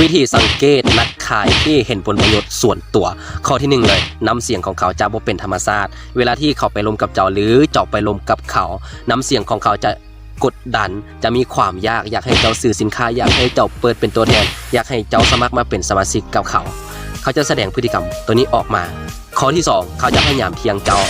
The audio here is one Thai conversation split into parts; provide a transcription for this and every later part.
วิธีสังเกตนักขายที่เห็นผลประโยชน์ส่วนตัว ข้อที่หนึ่งเลยน้ำเสียงของเขาจะบ่เป็นธรรมชาติ เวลาที่เขาไปลมกับเจ้าหรือเจ้าไปลมกับเขาน้ำเสียงของเขาจะกดดันจะมีความยากอยากให้เจ้าซื้อสินค้า อยากให้เจ้าเปิดเป็นตัวแทน อยากให้เจ้าสมัครมาเป็นสมาชิกกับเขา เขาจะแสดงพฤติกรรมตัวนี้ออกมา ข้อที่สองเขาจะพยายามเทียงเจ้า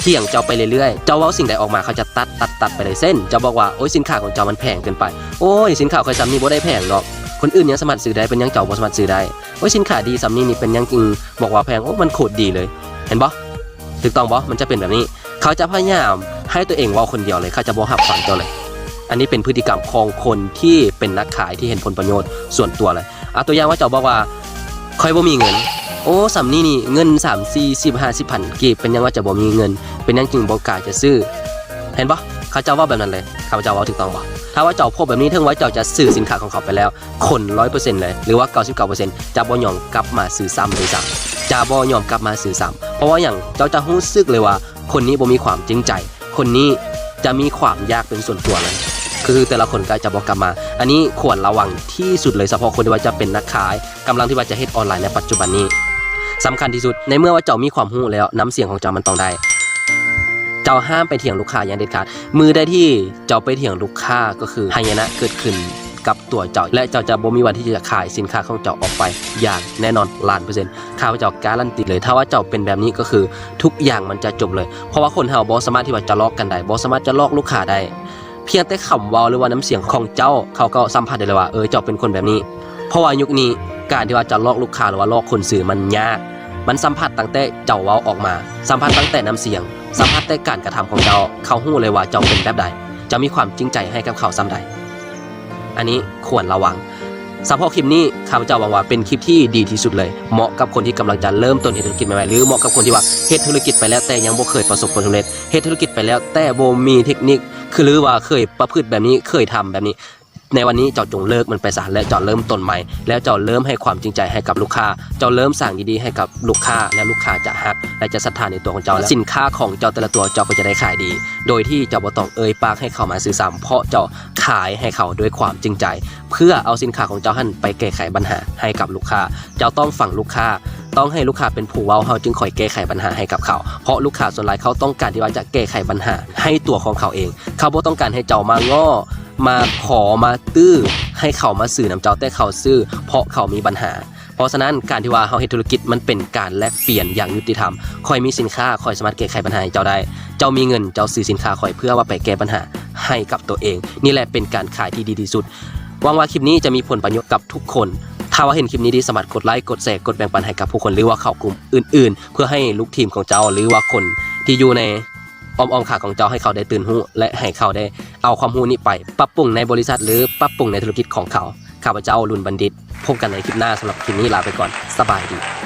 เที่ยงเจ้าไปเรื่อยๆ เจ้าเว้าสิ่งใดออกมาเขาจะตัดตัดตัดไปเลยเส้น เจ้าบอกว่าโอ้ยสินค้าของเจ้ามันแพงเกินไป โอ้ยสินค้าคอยซ้ำนี่บ่ได้แพงหรอก คนอื่นยังสามารถซื้อได้เป็นยังเจ้าบ่สามารถซื้อได้โอ้ยสินค้าดีซ้ำนี่นี่เป็นยังจริงบอกว่าแพงโอ้มันโคตรดีเลย เห็นบ่ถูกต้องบ่มันจะเป็นแบบนี้ เขาจะพยายามให้ตัวเองว้าคนเดียวเลยเขาจะบ่หับฟังเจ้าเลย อันนี้เป็นพฤติกรรมของคนที่เป็นนักขายที่เห็นผลประโยชน์ส่วนตัวเลยเอาตัวอย่างว่าเจ้าบอกว่าคอยบ่มีเงินโอ้สำนี่นี่เงิน3 4 10 50พันกีบเป็นยังว่าจะบ่มีเงิน เป็นยังจริงบ่กล้าจะซื้อ เห็นปะ ขาเจ้าว่าแบบนั้นเลยเขาเจ้าว่าถูกต้องปะถ้าว่าเจ้าพบแบบนี้ถึงว่าเจ้าจะซื้อสินค้าของเขาไปแล้ว คนร้อยเปอร์เซ็นต์เลย หรือว่าเก้าสิบเก้าเปอร์เซ็นต์จะบ่ยอมกลับมาซื้อซ้ำเลยซ้ำจะบ่ยอมกลับมาซื้อซ้ำเพราะว่าอย่างเจ้าจะรู้สึกเลยว่า คนนี้บ่มีความจริงใจ คนนี้จะมีความยากเป็นส่วนตัวเลยคือแต่ละคนก็จะบอกกลับมา อันนี้ควรระวังที่สุดเลยเฉพาะคนที่ว่าจะเป็นนักขายกำลังที่ว่าจะเฮ็ดออนไลน์ในปัจจุบันนี้สำคัญที่สุดในเมื่อว่าเจ้ามีความรู้แล้วน้ำเสียงของเจ้ามันต้องได้ เจ้าห้ามไปเถียงลูกค้าอย่างเด็ดขาด มือได้ที่เจ้าไปเถียงลูกค้าก็คือหายนะเกิดขึ้นกับตัวเจ้า และเจ้าจะบ่มีวันที่จะขายสินค้าของเจ้าออกไป อย่างแน่นอนล้านเปอร์เซ็นต์ข้าพเจ้าการันตีเลย ถ้าว่าเจ้าเป็นแบบนี้ก็คือทุกอย่างมันจะจบเลย เพราะว่าคนเฮาบ่สามารถที่ว่าจะลอกกันได้บ่สามารถจะลอกลูกค้าได้ เพียงแต่คำว้าหรือว่าน้ำเสียงของเจ้าเขาก็สัมผัสได้เลยว่าเออเจ้าเป็นคนแบบนี้ เพราะว่ายุคนี้การที่ว่าจะลอกลูกค้าหรือว่าลอกคนสื่อมันยาก มันสัมผัสตั้งแต่เจ้าเว้าออกมา สัมผัสตั้งแต่น้ำเสียง สัมผัสแต่การกระทำของเจ้า เขาหู้เลยว่าเจ้าเป็นแบบใดจะมีความจริงใจให้กับเขาซ้ำใด อันนี้ควรระวังสำหรับคลิปนี้ข้าพเจ้าหวังว่าเป็นคลิปที่ดีที่สุดเลย เหมาะกับคนที่กำลังจะเริ่มต้นเฮ็ดธุรกิจใหม่ๆหรือเหมาะกับคนที่ว่าเฮ็ดธุรกิจไปแล้วแต่ยังบ่เคยประสบผลสำเร็จเฮ็ดธุรกิจไปแล้วแต่บ่มีเทคนิค คือหรือว่าเคยประพฤติแบบนี้เคยทำแบบนี้ ในวันนี้เจ้าจงเลิกมันไปซะและเจ้าเริ่มต้นใหม่ แล้วเจ้าเริ่มให้ความจริงใจให้กับลูกค้า เจ้าเริ่มสั่งดีๆให้กับลูกค้าและลูกค้าจะฮักและจะศรัทธาในตัวของเจ้าและสินค้าของเจ้าแต่ละตัวเจ้าก็จะได้ขายดี โดยที่เจ้าบ่ต้องเอ่ยปากให้เขามาซื้อซ้ำเพราะเจ้าขายให้เขาด้วยความจริงใจ เพื่อเอาสินค้าของเจ้าหันไปแก้ไขปัญหาให้กับลูกค้า เจ้าต้องฟังลูกค้าต้องให้ลูกค้าเป็นผู้เว้าเฮาจึงคอยแก้ไขปัญหาให้กับเขา เพราะลูกค้าส่วนใหญ่เขาต้องการที่ว่าจะแก้ไขปัญหา ให้ตัวของเขาเอง เขาบ่ต้องการให้เจ้ามาง้อ มาขอมาตื้อให้เขามาซื้อน้ำเจ้าแต่เขาซื้อ เพราะเขามีปัญหา เพราะฉะนั้นการที่ว่าเฮาเฮ็ดธุรกิจมันเป็นการแลกเปลี่ยนอย่างยุติธรรมคอยมีสินค้าคอยสามารถแก้ไขปัญหาให้เจ้าได้ เจ้ามีเงินเจ้าซื้อสินค้าคอยเพื่อว่าไปแก้ปัญหาให้กับตัวเอง นี่แหละเป็นการขายที่ดีที่สุดหวังว่าคลิปนี้จะมีผลประโยชน์กับทุกคนถ้าว่าเห็นคลิปนี้ดีสามารกดไลค์กดแชร์กดแบ่งปันให้กับผู้คนหรือว่าเข้ากลุ่มอื่น ๆ เพื่อให้ลูกทีมของเจ้าหรือว่าคนที่อยู่ใน อ้อมอ้อมขาของเจ้าให้เขาได้ตื่นหูและให้เขาได้เอาความหูนี้ไปปรับปรุงในบริษัทหรือปรับปรุงในธุรกิจของเขาข้าพเจ้าลุนบัณฑิต พบกันในคลิปหน้าสำหรับคลิปนี้ลาไปก่อนสบายดี